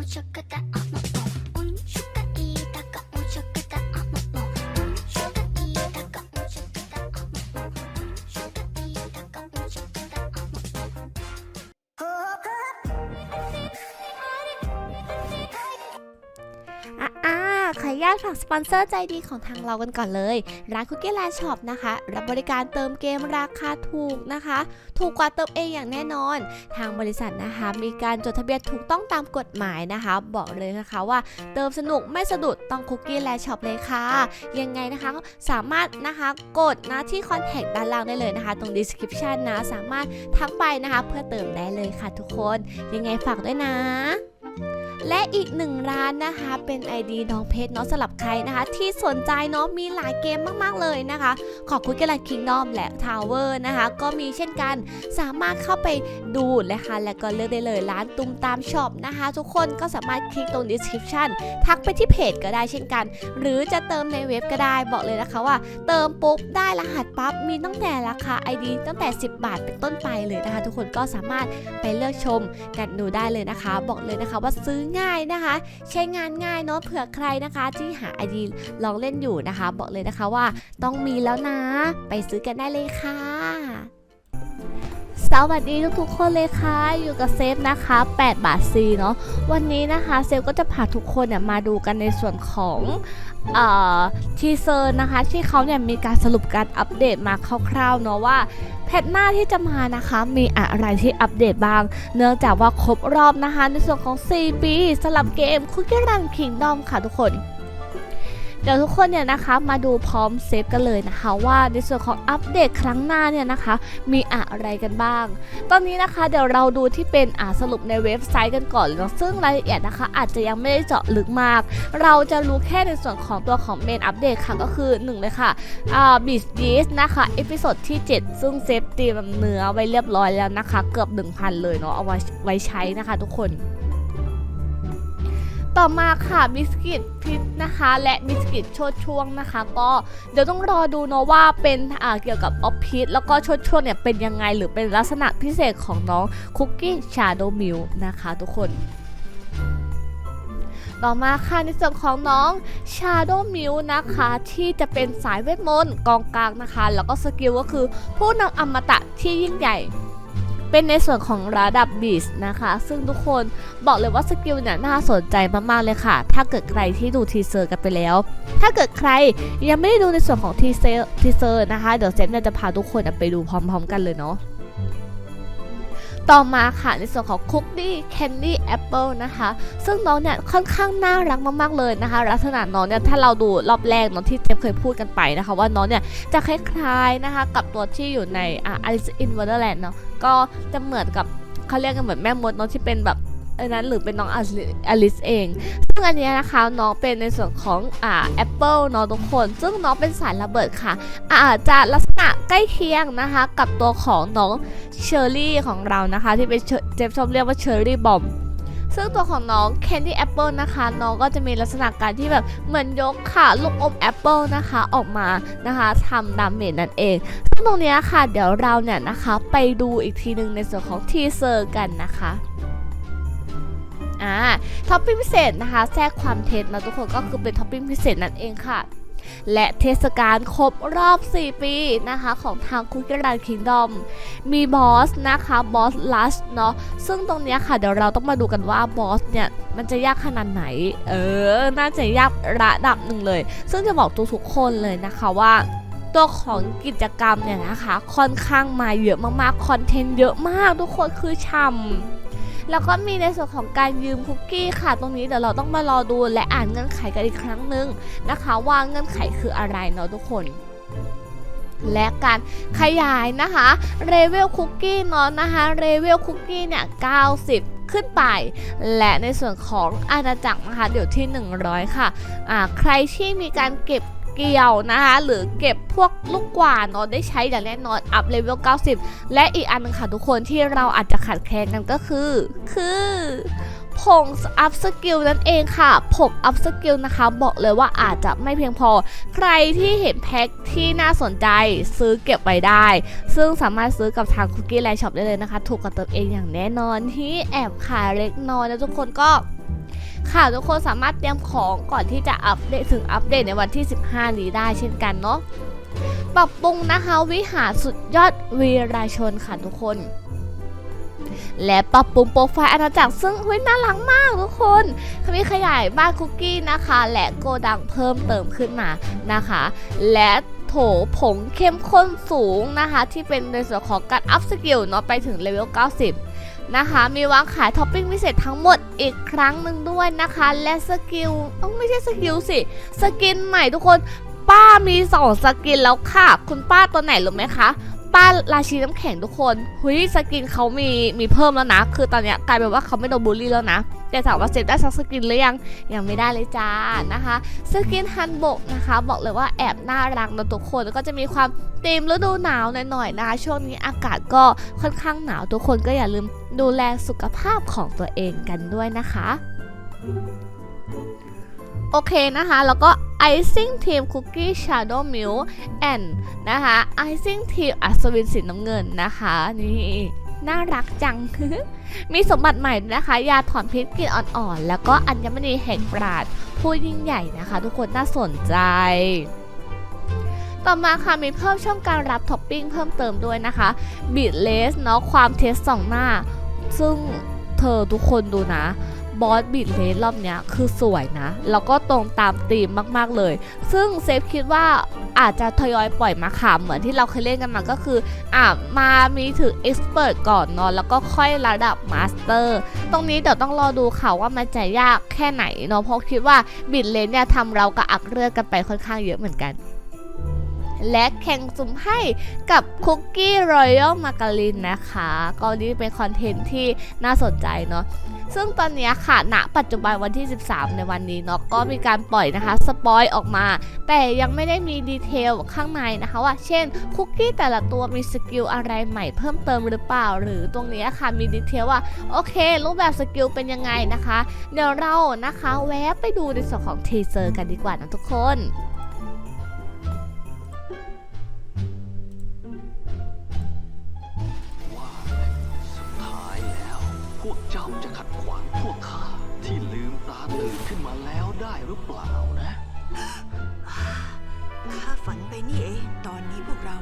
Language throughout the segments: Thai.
おちょく ญาตฝากสปอนเซอร์ใจดีของทางเรากันก่อนเลย ร้านคุกกี้แลนด์ช็อปนะคะ รับบริการเติมเกมราคาถูกนะคะ ถูกกว่าเติมเองอย่างแน่นอน ทางบริษัทนะคะ มีการจดทะเบียนถูกต้องตามกฎหมายนะคะ บอกเลยนะคะว่าเติมสนุกไม่สะดุดต้องคุกกี้แลนด์ช็อปเลยค่ะ ยังไงนะคะสามารถนะคะกดนะที่คอนแทคด้านล่างได้เลยนะคะ ตรง description นะสามารถทักไปนะคะ เพื่อเติมได้เลยค่ะทุกคน ยังไงฝากด้วยนะ และอีกหนึ่งร้านนะคะ เป็น ID น้องเพชรเนาะสำหรับใครนะคะ ที่สนใจเนาะมีหลายเกมมากๆเลยนะคะ ขอบคุณกันละคิงดอมและทาวเวอร์นะคะ ก็มีเช่นกันสามารถเข้าไปดูนะคะ แล้วก็เลือกได้เลยร้านตุ้มตามช็อปนะคะ ทุกคนก็สามารถคลิกตรง description ทักไปที่เพจก็ได้เช่นกัน หรือจะเติมในเว็บก็ได้บอกเลยนะคะว่า เติมปุ๊บได้รหัสปั๊บมีตั้งแต่ราคา ID ตั้งแต่ 10 บาทเป็นต้นไปเลยนะคะ ทุกคนก็สามารถไปเลือกชมกันดูได้เลยนะคะ บอกเลยนะคะว่าซื้อง่ายนะคะ ใช้งานง่ายเนาะเผื่อใครนะคะที่หาไอดีลองเล่นอยู่นะคะ บอกเลยนะคะว่าต้องมีแล้วนะ ไปซื้อกันได้เลยค่ะ สวัสดีทุกๆคนเลยค่ะ อยู่กับเซฟนะคะ 8 บาทซีเนาะ วันนี้นะคะเซฟก็จะพาทุกคนเนี่ยมาดูกันในส่วนของเอ่อทีเซอร์นะคะ ที่เขาเนี่ยมีการสรุปการอัปเดตมาคร่าวๆเนาะว่าแพทหน้าที่จะมานะคะมีอะไรที่อัปเดตบ้าง เนื่องจากว่าครบรอบนะคะในส่วนของ 4 ปีสลับเกม Cookie Run Kingdom ค่ะทุกคน เดี๋ยวทุกคนเนี่ยนะคะมาดูพร้อมเซฟกันเลยนะคะว่าในส่วนของอัปเดตครั้งหน้าเนี่ยนะคะ มีอะไรกันบ้าง ตอนนี้นะคะเดี๋ยวเราดูที่เป็นอ่าสรุปในเว็บไซต์กันก่อนเนาะซึ่งรายละเอียดนะคะ อาจจะยังไม่ได้เจาะลึกมาก เราจะรู้แค่ในส่วนของตัวของเมนอัปเดตค่ะก็คือ1เลยค่ะอ่าบิสยีสนะคะเอพิโซดที่ 7 ซึ่งเซฟตีมเนื้อไว้เรียบร้อยแล้วนะคะ เกือบ 1,000 เลยเนาะเอาไว้ไว้ใช้นะคะทุกคน ต่อมาค่ะบิสกิตพิษนะคะ และบิสกิตชดช่วงนะคะ ก็เดี๋ยวต้องรอดูเนาะว่าเป็นอ่าเกี่ยวกับออฟพิษแล้วก็ชดช่วงเนี่ยเป็นยังไงหรือเป็นลักษณะพิเศษของน้องคุกกี้ชาโดมิลนะคะทุกคนต่อมาค่ะในส่วนของน้อง Shadow m i l นะคะที่จะเป็นสายเวทมนต์กองกลางนะคะ แล้วก็สกิลก็คือผู้นำอมตะที่ยิ่งใหญ่ เป็นในส่วนของระดับบีสนะคะ ซึ่งทุกคนบอกเลยว่าสกิลเนี่ยน่าสนใจมากๆเลยค่ะ ถ้าเกิดใครที่ดูทีเซอร์กันไปแล้ว ถ้าเกิดใครยังไม่ได้ดูในส่วนของทีเซอร์ทีเซอร์นะคะ เดี๋ยวเซฟเนี่ยจะพาทุกคนไปดูพร้อม ๆ กันเลยเนาะ ต่อมาค่ะในส่วนของคุกกี้แคนดี้แอปเปิลนะคะ ซึ่งน้องเนี่ยค่อนข้างน่ารักมากๆเลยนะคะ ลักษณะน้องเนี่ยถ้าเราดูรอบแรกน้องที่เจมเคยพูดกันไปนะคะ ว่าน้องเนี่ยจะคล้ายๆนะคะกับตัวที่อยู่ในอ่า Alice in Wonderland เนาะก็จะเหมือนกับเขาเรียกกันเหมือนแม่มดเนาะที่เป็นแบบ นั้นหรือเป็นน้องอลิสเอง ซึ่งอันนี้นะคะน้องเป็นในส่วนของอ่าแอปเปิลเนาะทุกคน ซึ่งน้องเป็นสายระเบิดค่ะ อาจจะลักษณะใกล้เคียงนะคะ กับตัวของน้องเชอร์รี่ของเรานะคะ ที่เป็นเจฟชอบเรียกว่าเชอร์รี่บอมซึ่งตัวของน้อง Candy Apple นะคะ น้องก็จะมีลักษณะการที่แบบเหมือนยกค่ะ ลูกอมแอปเปิลนะคะออกมานะคะทำดาเมจนั่นเอง ซึ่งตรงนี้ค่ะ เดี๋ยวเราเนี่ยนะคะ ไปดูอีกทีหนึ่งในส่วนของทีเซอร์กันนะคะ อ่าท็อปปิ้งพิเศษนะคะแทรกความเท็จนะทุกคนก็คือเป็นท็อปปิ้งพิเศษนั่นเองค่ะและเทศกาลครบรอบ 4 ปีนะคะของทางคุกกี้รันคิงดอมมีบอสนะคะบอสลัสเนาะซึ่งตรงนี้ค่ะเดี๋ยวเราต้องมาดูกันว่าบอสเนี่ย มันจะยากขนาดไหน เออ น่าจะยากระดับหนึ่งเลย ซึ่งจะบอกทุกๆคนเลยนะคะว่าตัวของกิจกรรมเนี่ยนะคะ ค่อนข้างมาเยอะมากๆ คอนเทนต์เยอะมากทุกคนคือช่ำ แล้วก็มีในส่วนของการยืมคุกกี้ค่ะ ตรงนี้เดี๋ยวเราต้องมารอดูและอ่านเงื่อนไขกันอีกครั้งหนึ่งนะคะว่าเงื่อนไขคืออะไรเนาะทุกคนและการขยายนะคะเรเวลคุกกี้เนาะนะคะเรเวลคุกกี้เนี่ย 90 ขึ้นไป และในส่วนของอาณาจักรนะคะเดี๋ยวที่ 100 ค่ะอ่าใครที่มีการเก็บ เกี่ยวนะคะหรือเก็บพวกลูกกวาดเนาะได้ใช้อย่างแน่นอนอัพเลเวล 90 และอีกอันหนึงค่ะทุกคนที่เราอาจจะขาดแคลนกันก็คือ คือผงอัพสกิลนั่นเองค่ะผงอัพสกิลนะคะ บอกเลยว่าอาจจะไม่เพียงพอ ใครที่เห็นแพ็คที่น่าสนใจซื้อเก็บไว้ได้ ซึ่งสามารถซื้อกับทางคุกกี้ไลน์ช็อปได้เลยนะคะ ถูกกว่าเติมเองอย่างแน่นอนที่แอบขายเล็กน้อยแล้วทุกคนก็ ค่ะทุกคนสามารถเตรียมของก่อนที่จะอัปเดตถึงอัปเดตในวันที่ 15 นี้ได้เช่นกันเนาะปรับปรุงนะคะวิหารสุดยอดวีราชนค่ะทุกคน และปรับปรุงโปรไฟล์อาณาจักรซึ่งเฮ้ยน่ารักมากทุกคนมีขยายบ้านคุกกี้นะคะ และโกดังเพิ่มเติมขึ้นมานะคะ และโถผงเข้มข้นสูงนะคะ ที่เป็นในส่วนของการอัพสกิลเนาะไปถึงเลเวล90 นะคะ มีวางขายท็อปปิ้งพิเศษทั้งหมดอีกครั้งหนึ่งด้วยนะคะ และสกิลเอ้าไม่ใช่สกิลสิ สกินใหม่ทุกคน ป้ามีสองสกินแล้วค่ะ คุณป้าตัวไหนรู้ไหมคะ ป้าราชีน้ำแข็งทุกคนหุยสกินเขามีมีเพิ่มแล้วนะ คือตอนเนี้ยกลายเป็นว่าเขาไม่โดนบูลลี่แล้วนะ แต่ถามว่าเสร็จได้สักสกินหรือยัง ยังไม่ได้เลยจ้านะคะ สกินฮันบกนะคะ บอกเลยว่าแอบน่ารักนะทุกคน แล้วก็จะมีความธีมฤดูหนาวหน่อยๆนะคะช่วงนี้อากาศก็ค่อนข้างหนาวทุกคนก็อย่าลืมดูแลสุขภาพของตัวเองกันด้วยนะคะ โอเคนะคะ แล้วก็ Icing Team Cookie Shadow Milk and นะคะ Icing Team อัศวินสีน้ำเงินนะคะ นี่น่ารักจัง มีสมบัติใหม่นะคะ ยาถอนพิษกลิ่นอ่อนๆ แล้วก็อัญมณีแห่งปราดผู้ยิ่งใหญ่นะคะ ทุกคนน่าสนใจ ต่อมาค่ะมีเพิ่มช่องการรับท็อปปิ้งเพิ่มเติมด้วยนะคะบีดเลสเนาะความเทสสองหน้า ซึ่งเธอทุกคนดูนะ บอสบีดเลสรอบเนี้ยคือสวยนะ แล้วก็ตรงตามธีมมากๆเลย ซึ่งเซฟคิดว่าอาจจะทยอยปล่อยมาขามเหมือนที่เราเคยเล่นกันมาก็คืออะมามีถึง Expert ก่อนเนาะแล้วก็ค่อยระดับ Master ตรงนี้เดี๋ยวต้องรอดูค่ะว่ามันจะยากแค่ไหนเนาะเพราะคิดว่าบิดเลนเนี่ยทำเรากระอักเลือดกันไปค่อนข้างเยอะเหมือนกันและแข่งสุ่มให้กับคุกกี้รอยัลมาการินนะคะ ก็นี่เป็นคอนเทนต์ที่น่าสนใจเนาะ ซึ่งตอนนี้ค่ะณปัจจุบันวันที่ 13 ในวันนี้เนาะก็มีการปล่อยนะคะสปอยออกมา แต่ยังไม่ได้มีดีเทลข้างในนะคะว่า เช่น คุกกี้แต่ละตัวมีสกิลอะไรใหม่เพิ่มเติมหรือเปล่า หรือตรงนี้ค่ะมีดีเทลว่า โอเค รูปแบบสกิลเป็นยังไงนะคะ เดี๋ยวเรานะคะแวะไปดูในส่วนของทีเซอร์กันดีกว่านะทุกคน ตอนนี้พวกเรา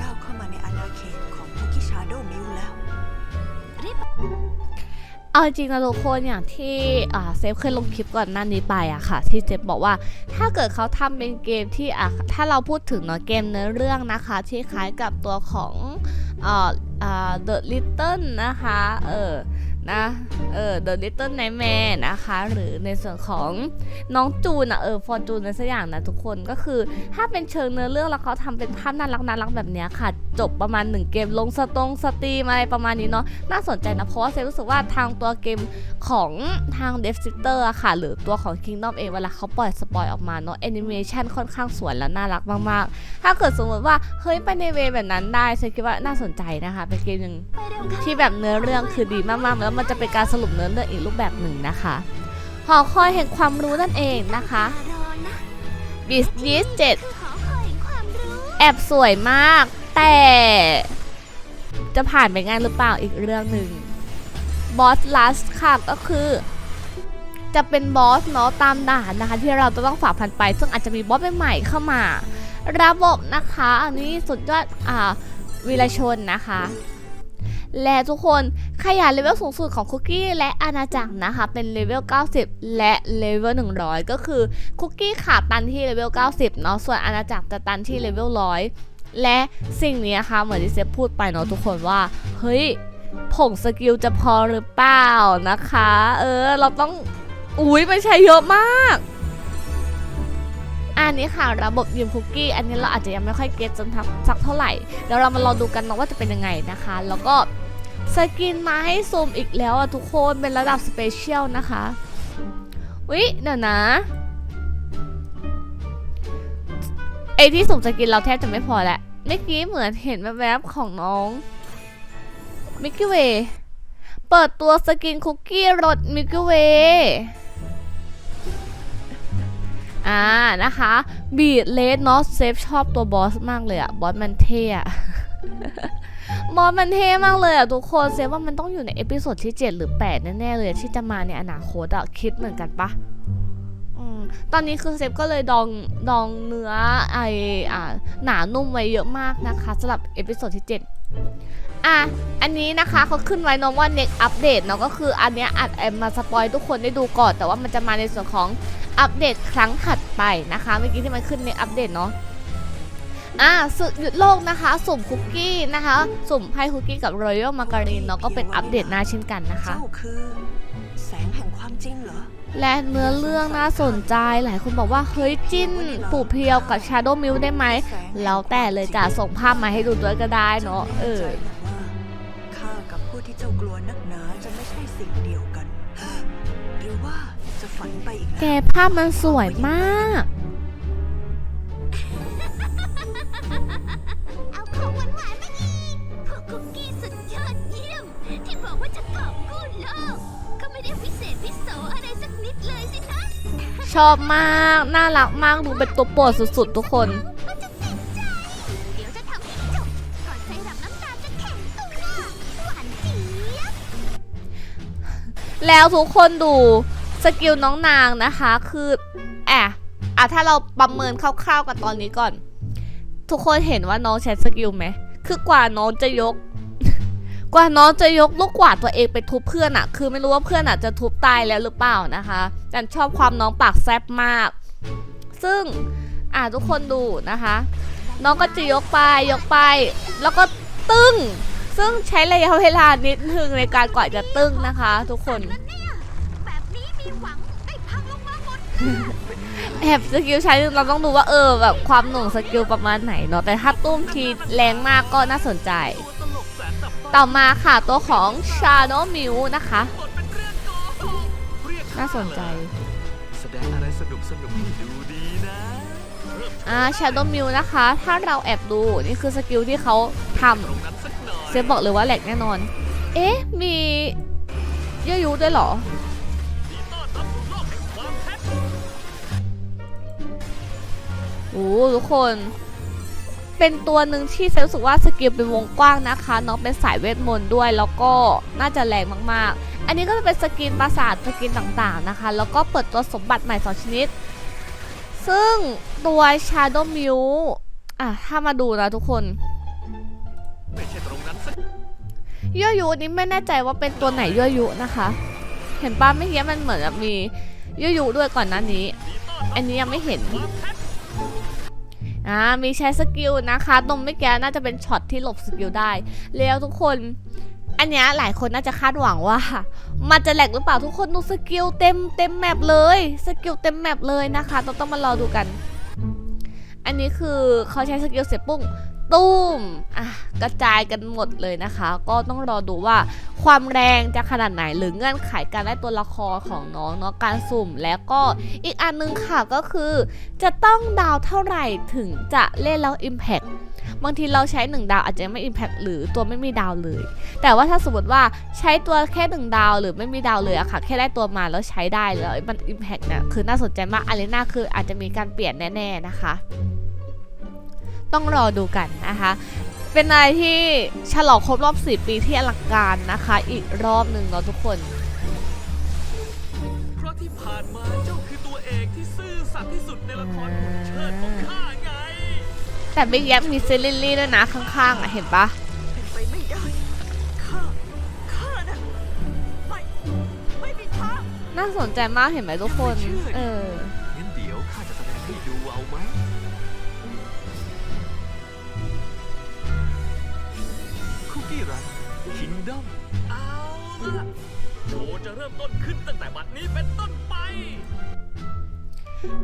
ก้าวเข้ามาในอาณาเขตของพุกิชาโดมิลแล้ว เอาจริงนะทุกคนอย่างที่อ่าเซฟเคยลงคลิปก่อนหน้านี้ไปอะค่ะ ที่เจฟบอกว่าถ้าเกิดเขาทำเป็นเกมที่อะถ้าเราพูดถึงเนาะเกมเนื้อเรื่องนะคะ ที่คล้ายกับตัวของอ่าอ่า The Little นะคะเออ นะเออ The Little Nightmare นะคะ หรือในส่วนของน้องจูนอะเออฟอร์จูนอะไรสักอย่างนะทุกคนก็คือถ้าเป็นเชิงเนื้อเรื่องแล้วเขาทำเป็นภาพน่ารักน่ารักแบบนี้ค่ะ จบประมาณ 1 เกมลงสตรงสตรีมอะไรประมาณนี้เนาะน่าสนใจนะ เพราะว่าเซรู้สึกว่าทางตัวเกมของทาง d e v s i t e r อะค่ะ หรือตัวของ Kingdom เองเวลาเขาปล่อยสปอยออกมาเนาะแอนิเมชันค่อนข้างสวยและน่ารักมากๆ ถ้าเกิดสมมติว่าเฮ้ยไปในเวแบบนั้นได้เซคิดว่าน่าสนใจนะคะเป็นเกมหนึ่งที่แบบเนื้อเรื่องคือดีมากๆแล้วมันจะเป็นการสรุปเนื้อเรื่องอีกรูปแบบหนึ่งนะคะหอคอยแห่งความรู้นั่นเองนะคะรอนะบิสนีสเจ็ดแอบสวยมาก แต่จะผ่านไปง่ายหรือเปล่าอีกเรื่องหนึ่งบอสลัสค่ะก็คือจะเป็นบอสเนาะตามด่านนะคะ ที่เราจะต้องฝ่าพันไป ซึ่งอาจจะมีบอสใหม่ๆเข้ามา ระบบนะคะ อันนี้สุดยอดอ่าวีรชนนะคะ และทุกคนขยายเลเวลสูงสุดของคุกกี้และอาณาจักรนะคะ เป็นเลเวล 90 และเลเวล 100 ก็คือคุกกี้ขาดตันที่เลเวล 90 เนาะ ส่วนอาณาจักรจะตันที่เลเวล 100 และสิ่งนี้นะคะเหมือนที่เซฟพูดไปเนาะทุกคนว่า เฮ้ย ผงสกิลจะพอหรือเปล่านะคะ เออ เราต้อง อุ้ยมันใช้เยอะมากอันนี้ค่ะระบบยืมคุกกี้อันนี้เราอาจจะยังไม่ค่อยเก็ตจนทักสักเท่าไหร่เดี๋ยวเรามาลองดูกันเนาะว่าจะเป็นยังไงนะคะ แล้วก็ สกินมาให้ซูมอีกแล้วอะทุกคนเป็นระดับสเปเชียลนะคะวิเดี๋ยวนะไอที่สุ่มสกินเราแทบจะไม่พอแล้วเมื่อกี้เหมือนเห็นแวบๆของน้องมิกกี้เวย์เปิดตัวสกินคุกกี้รสมิกกี้เวย์อ่านะคะบีดเลสเนาะเซฟชอบตัวบอสมากเลยอะบอสมันเท่อะ มอสมันเท่มากเลยอะทุกคนเซฟว่ามันต้องอยู่ในเอพิโซดที่ 7 หรือ 8 แน่ๆเลยที่จะมาในอนาคตอะคิดเหมือนกันปะตอนนี้คือเซฟก็เลยดองดองเนื้อไออ่าหนานุ่มไว้เยอะมากนะคะสำหรับเอพิโซดที่ 7 อะ อันนี้นะคะเขาขึ้นไว้เนอะว่า next update เนาะก็คืออันเนี้ยอัดแอมมาสปอยทุกคนได้ดูก่อน แต่ว่ามันจะมาในส่วนของอัปเดตครั้งถัดไปนะคะ เมื่อกี้ที่มันขึ้นในอัปเดตเนาะ อ่าสึกหยุดโลกนะคะ สุ่มคุกกี้นะคะ สุ่มให้คุกกี้กับรอยัลมาการีนเนาะก็เป็นอัปเดตหน้าเช่นกันนะคะ เจ้าคือ แสงแห่งความจริงเหรอ และเนื้อเรื่องน่าสนใจหลายคนบอกว่า เฮ้ยจิ้นปู่เพียวกับชาโด w มิ l ได้ไหม แล้วแต่เลยจ้ะส่งภาพมาให้ดูด้วยก็ได้เนาะเออ ใจนะว่าข้ากับผู้ที่เจ้ากลัวนักหนาจะไม่ใช่สิ่งเดียวกัน หรือว่าจะฝันไปอีกแกแล้วภาพมันสวยมาก ไม่ได้วิเศษวิโสอะไรสักนิดเลยสินะชอบมาก น่ารักมาก ดูเป็นตัวโปรดสุดๆ ทุกคน มันจะติดใจ เดี๋ยวจะทำให้จบก่อนไซรัปน้ำตาลจะแข็งตัวหวานเจี๊ยบแล้วทุกคนดูสกิลน้องนางนะคะคือแอะอะถ้าเราประเมินคร่าวๆกันตอนนี้ก่อน ทุกคนเห็นว่าน้องใช้สกิลไหม คือกว่าน้องจะยก กว่าน้องจะยกลูกกวาดตัวเองไปทุบเพื่อนอะคือไม่รู้ว่าเพื่อนอะจะทุบตายแล้วหรือเปล่านะคะแต่ชอบความน้องปากแซบมาก ซึ่งอะทุกคนดูนะคะ น้องก็จะยกไปยกไป แล้วก็ตึ้ง ซึ่งใช้ระยะเวลานิดนึงในการกว่าจะตึ้งนะคะ ทุกคนแบบนี้มีหวังได้พังลงมาหมดแอบสกิลใช้เราต้องดูว่าเออแบบความหน่วงสกิลประมาณไหนเนาะแต่ถ้าตุ้มทีแรงมากก็น่าสนใจ ต่อมาค่ะตัวของ Shadow m i l นะคะ น่าสนใจแสดงอะไรสนุกสนุกให้ดูดีนะอ่า Shadow m i l นะคะ ถ้าเราแอบดู นี่คือสกิลที่เขาทตรงนั้นสักหน่อยำเซฟบอกเลยว่าแหลกแน่นอน เอ๊ะ มีเยอะยุด้วยเหรอดีต้อนรับสู่โลกแห่งความแท็กโอ้ทุกคน เป็นตัวหนึ่งที่เซลรู้สึกว่าสกิลเป็นวงกว้างนะคะน้องเป็นสายเวทมนต์ด้วย แล้วก็น่าจะแรงมากๆ อันนี้ก็จะเป็นสกินปราสาทสกินต่างๆนะคะ แล้วก็เปิดตัวสมบัติใหม่สองชนิด ซึ่งตัว Shadow m i l อะถ้ามาดูนะทุกคนยั่วยุนี้ไม่แน่ใจว่าเป็นตัวไหนยั่วยุนะคะ เห็นป้าไม่เกี้มันเหมือนแบบมียั่วยุด้วยก่อนหน้านี้ อันนี้ยังไม่เห็น อ่ามีใช้สกิลนะคะ ตรงไม่แก้น่าจะเป็นช็อตที่หลบสกิลได้ แล้วทุกคนอันเนี้ยหลายคนน่าจะคาดหวังว่า มันจะแหลกหรือเปล่าทุกคนดูสกิลเต็มเต็มแมปเลยสกิลเต็มแมปเลยนะคะต้องต้องมารอดูกัน อันนี้คือเขาใช้สกิลเสร็จปุ้ง ตุ้มอะกระจายกันหมดเลยนะคะ ก็ต้องรอดูว่าความแรงจะขนาดไหนหรือเงื่อนไขการได้ตัวละครของน้องเนาะการสุ่มแล้วก็อีกอันนึงค่ะก็คือ จะต้องดาวเท่าไหร่ถึงจะเล่นแล้ว Impact บางทีเราใช้ 1 ดาวอาจจะไม่ Impact หรือตัวไม่มีดาวเลย แต่ว่าถ้าสมมติว่าใช้ตัวแค่ 1 ดาวหรือไม่มีดาวเลยอะค่ะ แค่ได้ตัวมาแล้วใช้ได้แล้วมัน Impact เนี่ยคือน่าสนใจมากอารีนาคืออาจจะมีการเปลี่ยนแน่ ๆ นะคะ ต้องรอดูกันนะคะ เป็นอะไรที่ฉลองครบรอบ4ปีที่อลังการนะคะ อีกรอบหนึ่งเนาะทุกคน เพราะที่ผ่านมาเจ้าคือตัวเอกที่ซื่อสัตย์ที่สุดในละครขุนเชิดของข้าไง แต่ไม่แย้มมีเซลิลลี่ด้วยนะข้างๆอะเห็นปะเป็นไปไม่ได้ข้าข้าน่ะไม่ไม่มีทางน่าสนใจมากเห็นไหมทุกคน เออ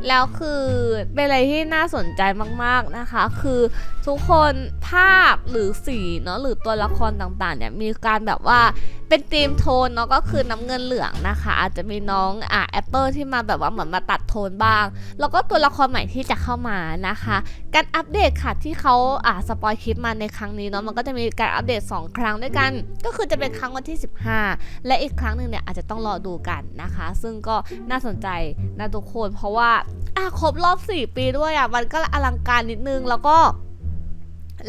แล้วคือเป็นอะไรที่น่าสนใจมากๆนะคะ คือทุกคนภาพหรือสีเนาะหรือตัวละครต่างๆเนี่ยมีการแบบว่า เป็นธีมโทนเนาะก็คือน้ำเงินเหลืองนะคะ อาจจะมีน้องอะแอปเปิลที่มาแบบว่าเหมือนมาตัดโทนบ้าง แล้วก็ตัวละครใหม่ที่จะเข้ามานะคะ การอัปเดตค่ะที่เขาอ่าสปอยคลิปมาในครั้งนี้เนาะมันก็จะมีการอัปเดต 2 ครั้งด้วยกัน ก็คือจะเป็นครั้งวันที่ 15 และอีกครั้งหนึ่งเนี่ยอาจจะต้องรอดูกันนะคะ ซึ่งก็น่าสนใจนะทุกคน เพราะว่าอะครบรอบ 4 ปีด้วยอะมันก็อลังการนิดนึงแล้วก็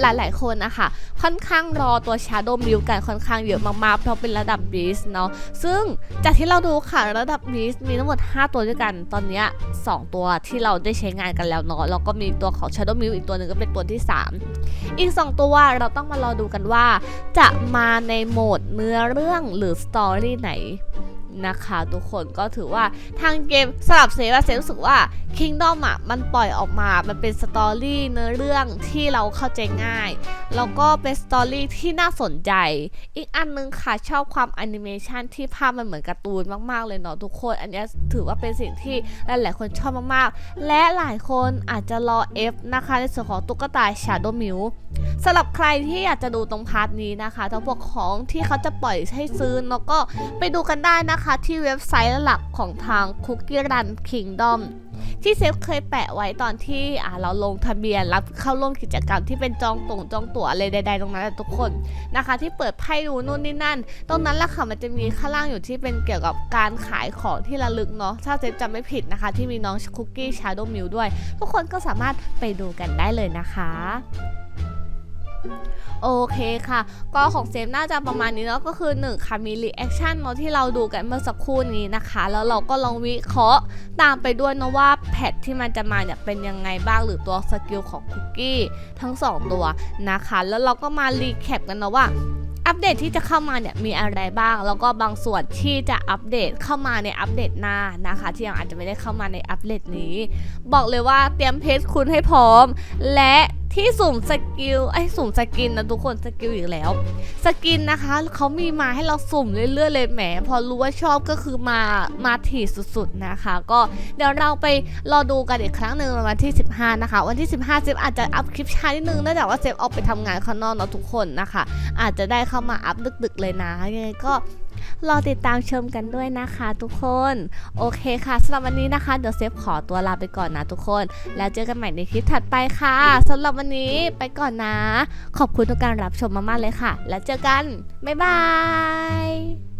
หลายๆ คนนะคะค่อนข้างรอตัว Shadow Milk กันค่อนข้างเยอะมากๆ เพราะเป็นระดับ Beast เนาะซึ่งจากที่เราดูค่ะระดับ Beast มีทั้งหมด 5 ตัวด้วยกันตอนนี้ 2 ตัวที่เราได้ใช้งานกันแล้วเนาะแล้วก็มีตัวของ Shadow Milk อีกตัวหนึ่งก็เป็นตัวที่ 3 อีก 2 ตัวเราต้องมารอดูกันว่า จะมาในโหมดเนื้อเรื่องหรือสตอรี่ไหน นะคะทุกคนก็ถือว่าทางเกมสำหรับเซฟอะเซฟรู้สึกว่า Kingdom อะมันปล่อยออกมามันเป็นสตอรี่เนื้อเรื่องที่เราเข้าใจง่าย แล้วก็เป็นสตอรี่ที่น่าสนใจ อีกอันนึงค่ะชอบความแอนิเมชันที่ภาพมันเหมือนการ์ตูนมากๆเลยเนาะทุกคนอันนี้ถือว่าเป็นสิ่งที่หลายๆคนชอบมากๆ และหลายคนอาจจะรอ F นะคะในส่วนของตุ๊กตา Shadow m i l สำหรับใครที่อยากจะดูตรงพาร์ทนี้นะคะทั้งพวกของที่เขาจะปล่อยให้ซื้อแล้วก็ไปดูกันได้นะคะที่เว็บไซต์หลักของทาง Cookie Run Kingdom ที่เซฟเคยแปะไว้ตอนที่เราลงทะเบียนรับเข้าร่วมกิจกรรมที่เป็นจองตั๋วจองตั๋วอะไรใด ๆ ตรงนั้นแหละทุกคนนะคะ ที่เปิดไพ่ดูนู่นนี่นั่น ตรงนั้นแหละค่ะมันจะมีข้างล่างอยู่ที่เป็นเกี่ยวกับการขายของที่ระลึกเนาะถ้าเซฟจำไม่ผิดนะคะ ที่มีน้องคุกกี้ชาโดมิลด้วย ทุกคนก็สามารถไปดูกันได้เลยนะคะ โอเคค่ะ ก็ของเซฟน่าจะประมาณนี้เนาะก็คือ1ค่ะมีรีแอคชั่นเนาะที่เราดูกันเมื่อสักครู่นี้นะคะ แล้วเราก็ลองวิเคราะห์ตามไปด้วยนะว่าแพทที่มันจะมาเนี่ยเป็นยังไงบ้างหรือตัวสกิลของคุกกี้ทั้ง 2 ตัวนะคะ แล้วเราก็มารีแคปกันนะว่าอัปเดตที่จะเข้ามาเนี่ยมีอะไรบ้าง แล้วก็บางส่วนที่จะอัปเดตเข้ามาในอัปเดตหน้านะคะ ที่ยังอาจจะไม่ได้เข้ามาในอัปเดตนี้ บอกเลยว่าเตรียมเพจคุณให้พร้อม และ ที่สุ่มสกิลไอ้สุ่มสกินนะทุกคนสกิลอีกแล้ว สกินนะคะเขามีมาให้เราสุ่มเรื่อยๆเลยแหม พอรู้ว่าชอบก็คือมามาถี่สุดๆนะคะ ก็เดี๋ยวเราไปรอดูกันอีกครั้งหนึ่งวันที่ 15 นะคะ วันที่ 15เซฟอาจจะอัพคลิปช้านิดนึงเนื่องจากว่าเซฟออกไปทำงานข้างนอกเนาะทุกคนนะคะ อาจจะได้เข้ามาอัพดึกๆเลยนะยังไงก็ รอติดตามชมกันด้วยนะคะทุกคน โอเคค่ะสำหรับวันนี้นะคะ เดี๋ยวเซฟขอตัวลาไปก่อนนะทุกคน แล้วเจอกันใหม่ในคลิปถัดไปค่ะสำหรับวันนี้ไปก่อนนะ ขอบคุณทุกการรับชมมากๆเลยค่ะ แล้วเจอกัน บ๊ายบาย